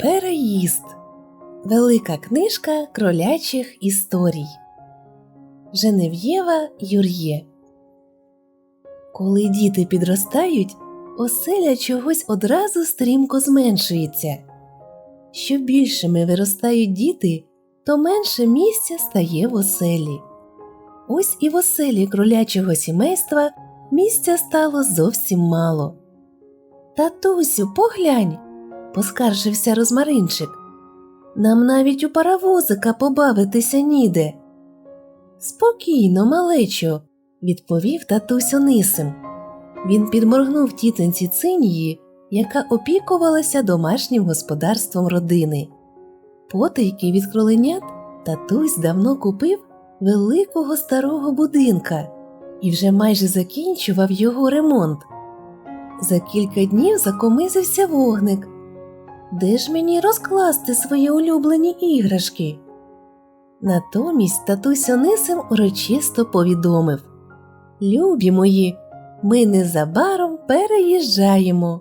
Переїзд. Велика книжка кролячих історій. Женев'єва Юр'є. Коли діти підростають, оселя чогось одразу стрімко зменшується. Що більшими виростають діти, то менше місця стає в оселі. Ось і в оселі кролячого сімейства місця стало зовсім мало. Татусю, поглянь, поскаржився розмаринчик. Нам навіть у паровозика побавитися ніде. Спокійно, малечо, відповів татусь Онисим. Він підморгнув тітонці цинії, яка опікувалася домашнім господарством родини. Потайки від кроленят татусь давно купив великого старого будинка і вже майже закінчував його ремонт. За кілька днів закомизився вогник. Де ж мені розкласти свої улюблені іграшки? Натомість татусь Онисим урочисто повідомив Любі мої, ми незабаром переїжджаємо.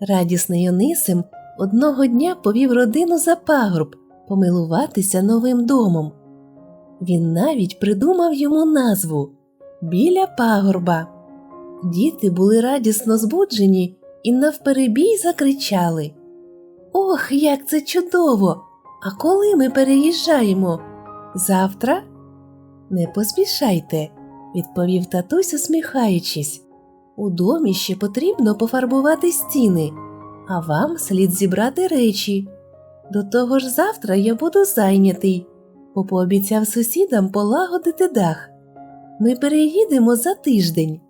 Радісний Онисим одного дня повів родину за пагорб помилуватися новим домом. Він навіть придумав йому назву Біля пагорба. Діти були радісно збуджені і навперебій закричали Ох, як це чудово! А коли ми переїжджаємо? Завтра? Не поспішайте, відповів татусь, усміхаючись. У домі ще потрібно пофарбувати стіни, а вам слід зібрати речі. До того ж завтра я буду зайнятий, бо пообіцяв сусідам полагодити дах. Ми переїдемо за тиждень.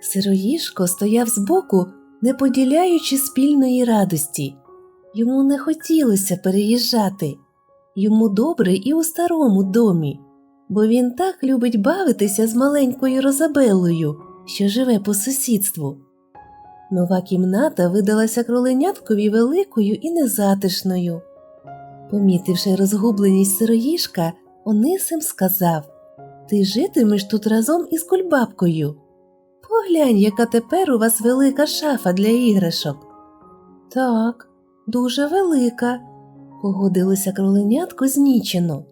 Сироїшко стояв збоку, не поділяючи спільної радості. Йому не хотілося переїжджати. Йому добре і у старому домі, бо він так любить бавитися з маленькою Розабелою, що живе по сусідству. Нова кімната видалася кроленяткові великою і незатишною. Помітивши розгубленість сироїшка, Онисим сказав Ти житимеш тут разом із кульбабкою. Поглянь, яка тепер у вас велика шафа для іграшок. Так, дуже велика, погодилося кроленятко знічено.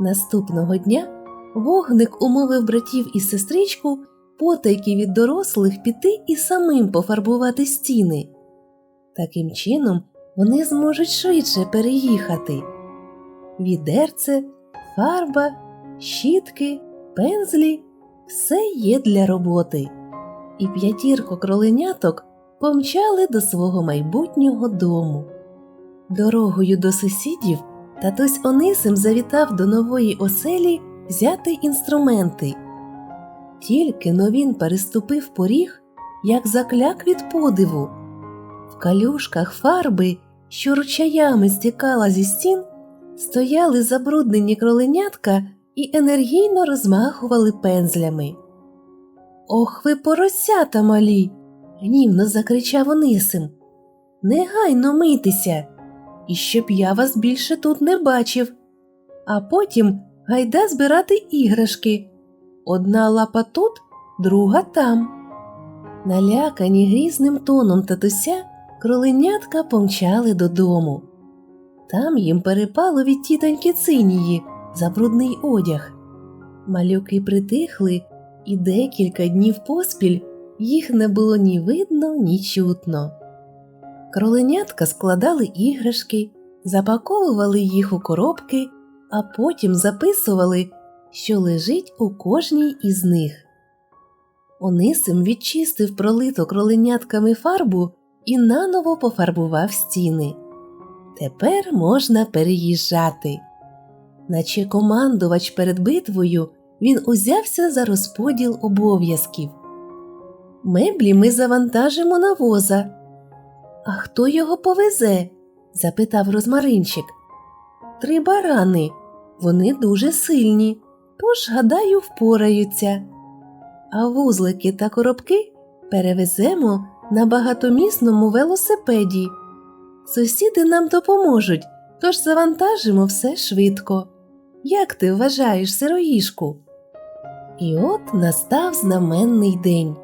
Наступного дня вогник умовив братів і сестричку потайки від дорослих піти і самим пофарбувати стіни. Таким чином вони зможуть швидше переїхати. Відерце, фарба, щітки, пензлі все є для роботи. І п'ятірко кроленяток помчали до свого майбутнього дому. Дорогою до сусідів татусь Онисим завітав до нової оселі взяти інструменти. Тільки но він переступив поріг, як закляк від подиву. В калюшках фарби, що ручаями стікала зі стін, стояли забруднені кроленятка і енергійно розмахували пензлями. Ох ви поросята малі. Гнівно закричав Онисим. Негайно митися, і щоб я вас більше тут не бачив. А потім гайда збирати іграшки. Одна лапа тут, друга там. Налякані грізним тоном татуся, кроленятка помчали додому. Там їм перепало від тітоньки цинії забрудний одяг. Малюки притихли, і декілька днів поспіль їх не було ні видно, ні чутно. Кроленятка складали іграшки, запаковували їх у коробки, а потім записували, що лежить у кожній із них. Онисим відчистив пролиту кроленятками фарбу і наново пофарбував стіни. Тепер можна переїжджати. Наче командувач перед битвою він узявся за розподіл обов'язків. Меблі ми завантажимо на воза. А хто його повезе? запитав розмаринчик. Три барани. Вони дуже сильні, тож, гадаю, впораються. А вузлики та коробки перевеземо на багатомісному велосипеді. Сусіди нам допоможуть, тож завантажимо все швидко. Як ти вважаєш, сироїшку? І от настав знаменний день.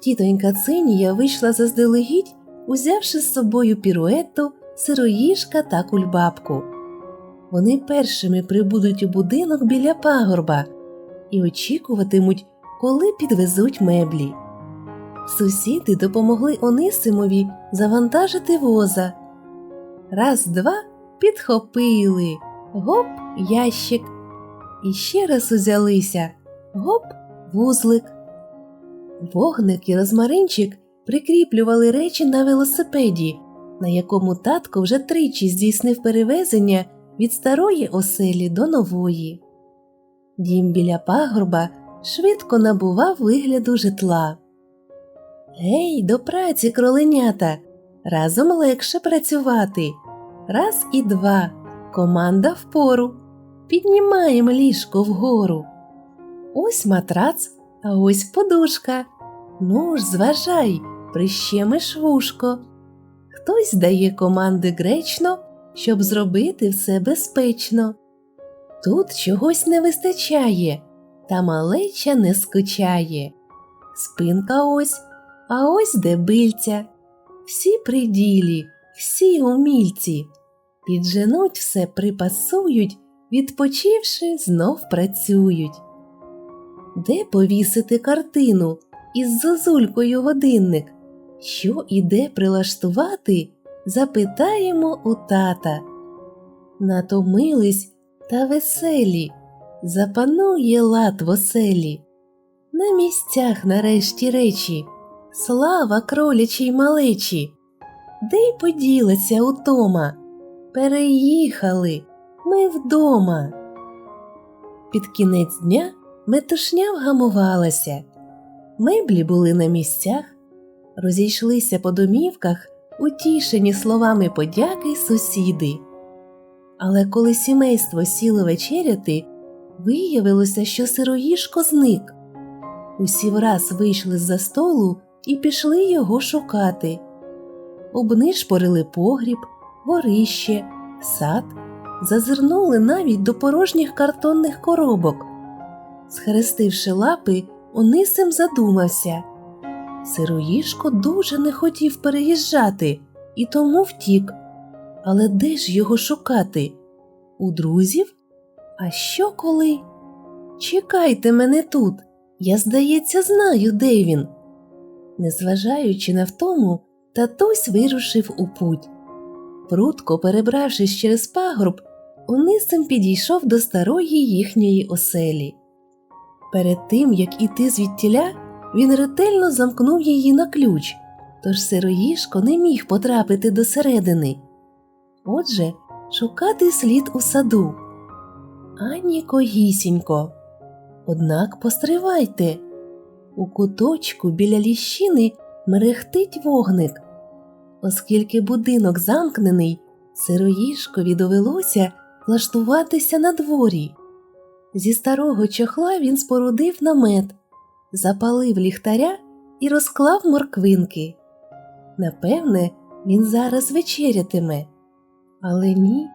Тітонька Цинія вийшла заздалегідь, узявши з собою піруету, сироїжка та кульбабку. Вони першими прибудуть у будинок біля пагорба і очікуватимуть, коли підвезуть меблі. Сусіди допомогли Онисимові завантажити воза. Раз, два підхопили, гоп, ящик. І ще раз узялися гоп, вузлик. Вогник і розмаринчик прикріплювали речі на велосипеді, на якому татко вже тричі здійснив перевезення від старої оселі до нової. Дім біля пагорба швидко набував вигляду житла. Гей, до праці, кроленята! Разом легше працювати. Раз і два. Команда впору. Піднімаємо ліжко вгору. Ось матрац, а ось подушка. Ну ж, зважай, прищемиш вушко. Хтось дає команди гречно, щоб зробити все безпечно. Тут чогось не вистачає, та малеча не скучає. Спинка ось, а ось дебильця. Всі при ділі, всі умільці. Підженуть все припасують, відпочивши, знов працюють. Де повісити картину із зозулькою годинник? Що і де прилаштувати, запитаємо у тата. Натомились та веселі, запанує лад в оселі. На місцях нарешті речі, слава кролячій малечі. Де й поділася утома? Переїхали ми вдома. Під кінець дня метушня вгамувалася. Меблі були на місцях, розійшлися по домівках, утішені словами подяки сусіди. Але коли сімейство сіло вечеряти, виявилося, що сироїшко зник. Усі враз вийшли з за столу і пішли його шукати. Обнишпорили погріб, горище, сад, зазирнули навіть до порожніх картонних коробок. Схрестивши лапи, Онисим задумався. Сироїшко дуже не хотів переїжджати і тому втік. Але де ж його шукати? У друзів? А що коли? Чекайте мене тут, я, здається, знаю, де він. Незважаючи на втому, татусь вирушив у путь. Прудко перебравшись через пагорб, Онисим підійшов до старої їхньої оселі. Перед тим, як іти звідтіля, він ретельно замкнув її на ключ, тож сироїшко не міг потрапити до середини. Отже, шукати слід у саду. Ані когісінько. Однак постривайте. У куточку біля ліщини мерехтить вогник. Оскільки будинок замкнений, сироїшкові довелося влаштуватися на дворі. Зі старого чохла він спорудив намет, запалив ліхтаря і розклав морквинки. Напевне, він зараз вечерятиме. Але ні,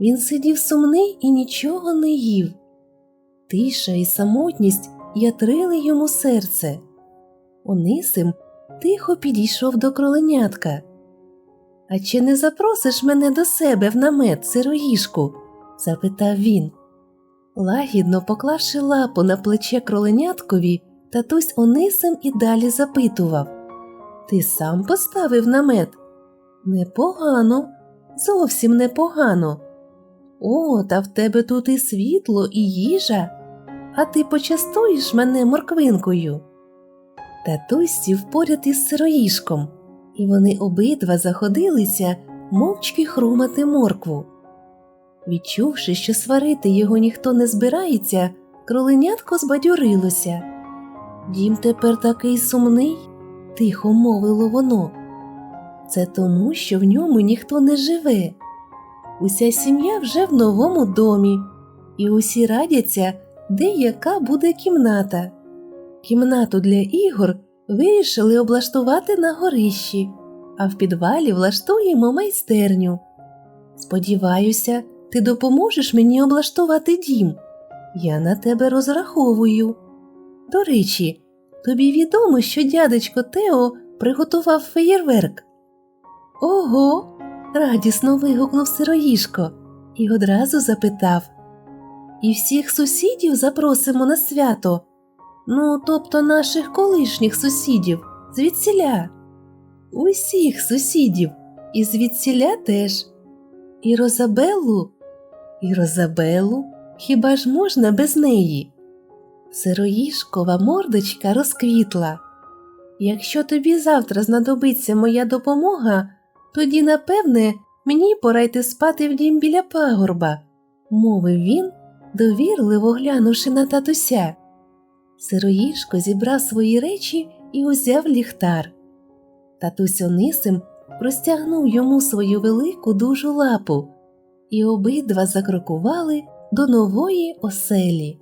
він сидів сумний і нічого не їв. Тиша і самотність ятрили йому серце. Онисим тихо підійшов до кроленятка. А чи не запросиш мене до себе в намет, сироїшку? запитав він. Лагідно поклавши лапу на плече кроленяткові, татусь Онисим і далі запитував Ти сам поставив намет? Непогано, зовсім непогано. О, та в тебе тут і світло, і їжа, а ти почастуєш мене морквинкою. Татусь сів поряд із сироїшком, і вони обидва заходилися мовчки хрумати моркву. Відчувши, що сварити його ніхто не збирається, кроленятко збадьорилося. Дім тепер такий сумний, тихо мовило воно. Це тому, що в ньому ніхто не живе. Уся сім'я вже в новому домі, і усі радяться, де яка буде кімната. Кімнату для ігор вирішили облаштувати на горищі, а в підвалі влаштуємо майстерню. Сподіваюся, ти допоможеш мені облаштувати дім. Я на тебе розраховую. До речі, тобі відомо, що дядечко Тео приготував феєрверк. Ого, радісно вигукнув сироїшко і одразу запитав. І всіх сусідів запросимо на свято. Ну, тобто наших колишніх сусідів, звідсіля. Усіх сусідів, і звідсіля теж. І Розабеллу? І Розабеллу? Хіба ж можна без неї? Сироїшкова мордочка розквітла. Якщо тобі завтра знадобиться моя допомога, тоді, напевне, мені пора йти спати в дім біля пагорба, мовив він, довірливо глянувши на татуся. Сироїшко зібрав свої речі і узяв ліхтар. Татусь Онисим простягнув йому свою велику дужу лапу, і обидва закрокували до нової оселі.